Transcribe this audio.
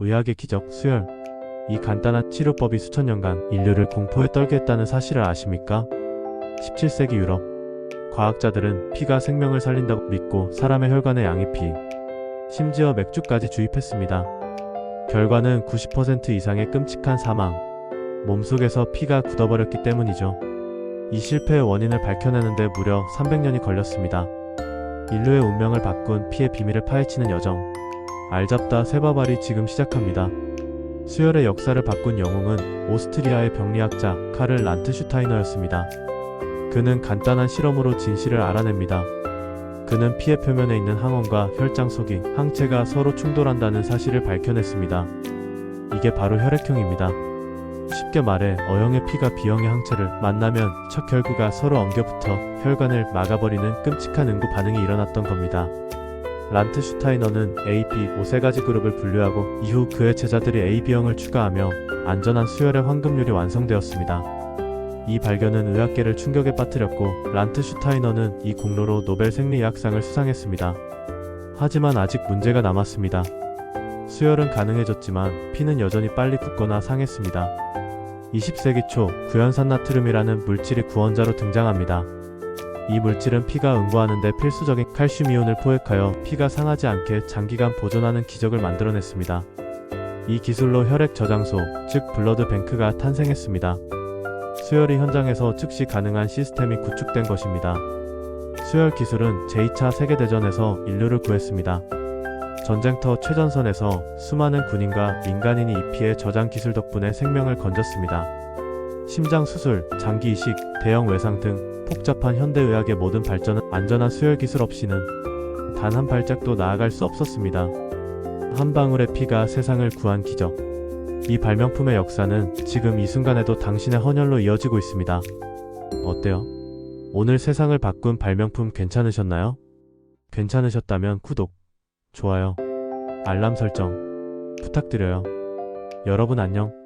의학의 기적, 수혈. 이 간단한 치료법이 수천 년간 인류를 공포에 떨게 했다는 사실을 아십니까? 17세기 유럽. 과학자들은 피가 생명을 살린다고 믿고 사람의 혈관에 양이 피, 심지어 맥주까지 주입했습니다. 결과는 90% 이상의 끔찍한 사망. 몸속에서 피가 굳어버렸기 때문이죠. 이 실패의 원인을 밝혀내는데 무려 300년이 걸렸습니다. 인류의 운명을 바꾼 피의 비밀을 파헤치는 여정. 알잡다 세바발이 지금 시작합니다. 수혈의 역사를 바꾼 영웅은 오스트리아의 병리학자 카를 란트슈타이너였습니다. 그는 간단한 실험으로 진실을 알아냅니다. 그는 피의 표면에 있는 항원과 혈장 속이 항체가 서로 충돌한다는 사실을 밝혀냈습니다. 이게 바로 혈액형입니다. 쉽게 말해 O형의 피가 B형의 항체를 만나면 첫 혈구가 서로 엉겨붙어 혈관을 막아버리는 끔찍한 응고 반응이 일어났던 겁니다. 란트슈타이너는 A, B, 5세 가지 그룹을 분류하고 이후 그의 제자들이 A, B형을 추가하며 안전한 수혈의 황금률이 완성되었습니다. 이 발견은 의학계를 충격에 빠뜨렸고 란트슈타이너는 이 공로로 노벨 생리의학상을 수상했습니다. 하지만 아직 문제가 남았습니다. 수혈은 가능해졌지만 피는 여전히 빨리 굳거나 상했습니다. 20세기 초 구연산 나트륨이라는 물질이 구원자로 등장합니다. 이 물질은 피가 응고하는데 필수적인 칼슘 이온을 포획하여 피가 상하지 않게 장기간 보존하는 기적을 만들어냈습니다. 이 기술로 혈액 저장소, 즉 블러드 뱅크가 탄생했습니다. 수혈이 현장에서 즉시 가능한 시스템이 구축된 것입니다. 수혈 기술은 제2차 세계대전에서 인류를 구했습니다. 전쟁터 최전선에서 수많은 군인과 민간인이 이 피의 저장 기술 덕분에 생명을 건졌습니다. 심장 수술, 장기 이식, 대형 외상 등 복잡한 현대의학의 모든 발전은 안전한 수혈 기술 없이는 단 한 발짝도 나아갈 수 없었습니다. 한 방울의 피가 세상을 구한 기적. 이 발명품의 역사는 지금 이 순간에도 당신의 헌혈로 이어지고 있습니다. 어때요? 오늘 세상을 바꾼 발명품 괜찮으셨나요? 괜찮으셨다면 구독, 좋아요, 알람 설정 부탁드려요. 여러분 안녕.